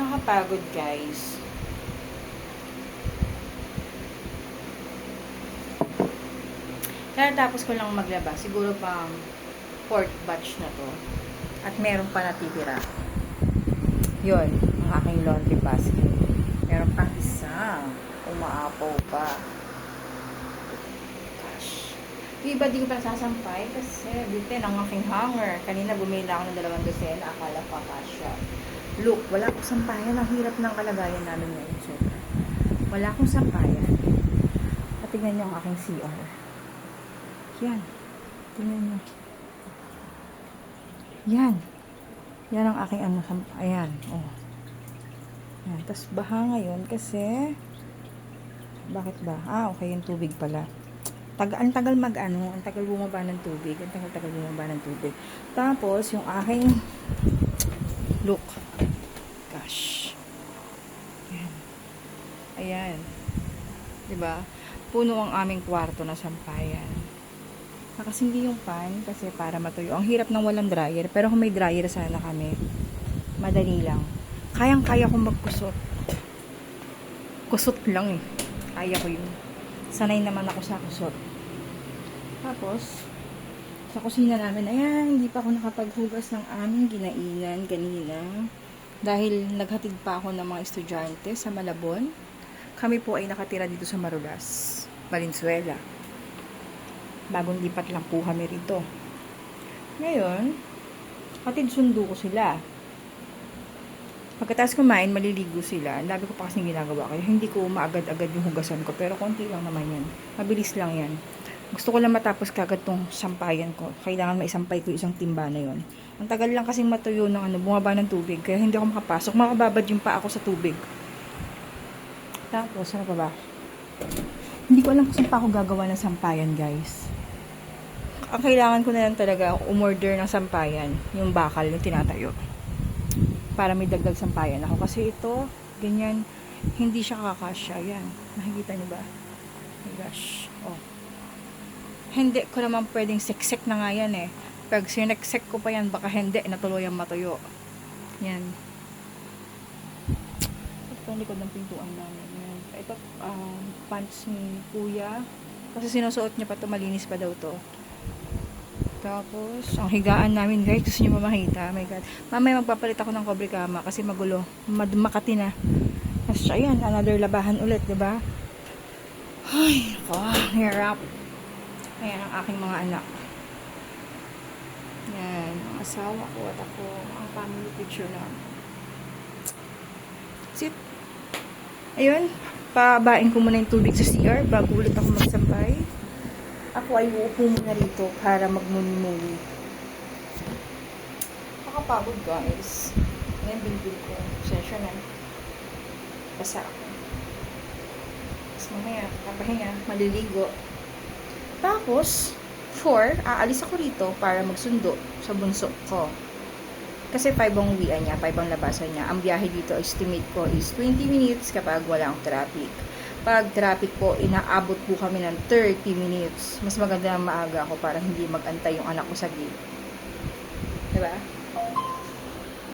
Nakakapagod, guys. Kaya tapos ko lang maglaba. Siguro pang fourth batch na to. At meron pa natitira. Yun, ang aking laundry basket. Meron pang isa. Umaapaw pa. Gosh. Yung iba di ko pa nasasampay kasi bitin ang aking hanger. Kanina bumili na ako ng dalawang dosena. Akala ko akasya. Look, wala akong sampayan. Ang hirap ng kalagayan namin ngayon. So, wala akong sampayan. At tingnan niyo ang aking CR. Yan. Tingnan niyo. Yan. Yan ang aking ano. Ayan. Oh. Yan. Tapos baha ngayon kasi bakit ba? Ah, okay yung tubig pala. Tag ang tagal mag ano, ang tagal bumaba ng tubig. Ang tagal tagal bumaba ng tubig. Tapos yung aking look. Gosh. Ayan. Ayan. 'Di ba? Puno ang aming kwarto na sampayan. Nakasindi yung pan kasi para matuyo. Ang hirap ng walang dryer. Pero kung may dryer sana kami, madali lang. Kayang-kaya kong magkusot. Kusot lang eh. Kaya ko yun. Sanay naman ako sa kusot. Tapos, sa kusina namin, ayan, hindi pa ako nakapaghugas ng aming ginainan kanina. Dahil naghatid pa ako ng mga estudyante sa Malabon. Kami po ay nakatira dito sa Marulas, Valenzuela. Bagong lipat lang po kami rito. Ngayon, hatid sundo ko sila. Pagkatapos kumain, maliligo sila. Ang ko pa kasing ginagawa. Kaya hindi ko maagad-agad yung hugasan ko. Pero konti lang naman yan. Mabilis lang yan. Gusto ko lang matapos kagad tong sampayan ko. Kailangan maisampay ko isang timba na yon. Ang tagal lang kasing matuyo ng ano, bumaba ng tubig. Kaya hindi ako makapasok. Makababad yung pa ako sa tubig. Tapos, ano pa ba? Hindi ko alam kung saan pa ako gagawa ng sampayan, guys. Ang kailangan ko na lang talaga, umorder ng sampayan. Yung bakal, yung tinatayo para may dagdag sampayan ako. Kasi ito, ganyan, hindi siya kakasya. Yan. Nakikita niyo ba? Oh my gosh. Oh. Hindi ko naman pwedeng siksik na nga yan eh. Pag sineksek ko pa yan, baka hindi, natuluyang matuyo. Yan. Ito ang likod ng pintuan namin. Ito, um, pants ni kuya. Kasi sinusuot niya pa to malinis pa daw to. Tapos, ang higaan namin guys, gusto nyo ba makita? Oh my God. Mamaya magpapalit ako ng cobre kama kasi magulo. Mad makati na. Tapos, ayan, another labahan ulit, di ba? Ay, ako, hirap. Ayan ang aking mga anak. Yan, ang asawa ko at ako, ang family picture na. Sit. Ayun, pabain ko muna yung tubig sa CR bago ulit ako magsampay. Ako ay uupo muna rito para magmuni-muni. Nakapagod guys. Ngayon bilbil ko. Sensya na. Basa ako. Tapos mamaya, papahinga, maliligo. Tapos, 4, aalis ako rito para magsundo sa bunso ko. Kasi 5 ang uwian niya, 5 ang labasan niya. Ang biyahe dito, estimate ko is 20 minutes kapag walang traffic pag traffic po, inaabot po kami ng 30 minutes. Mas maganda na maaga ako para hindi magantay yung anak ko sa gate. Diba?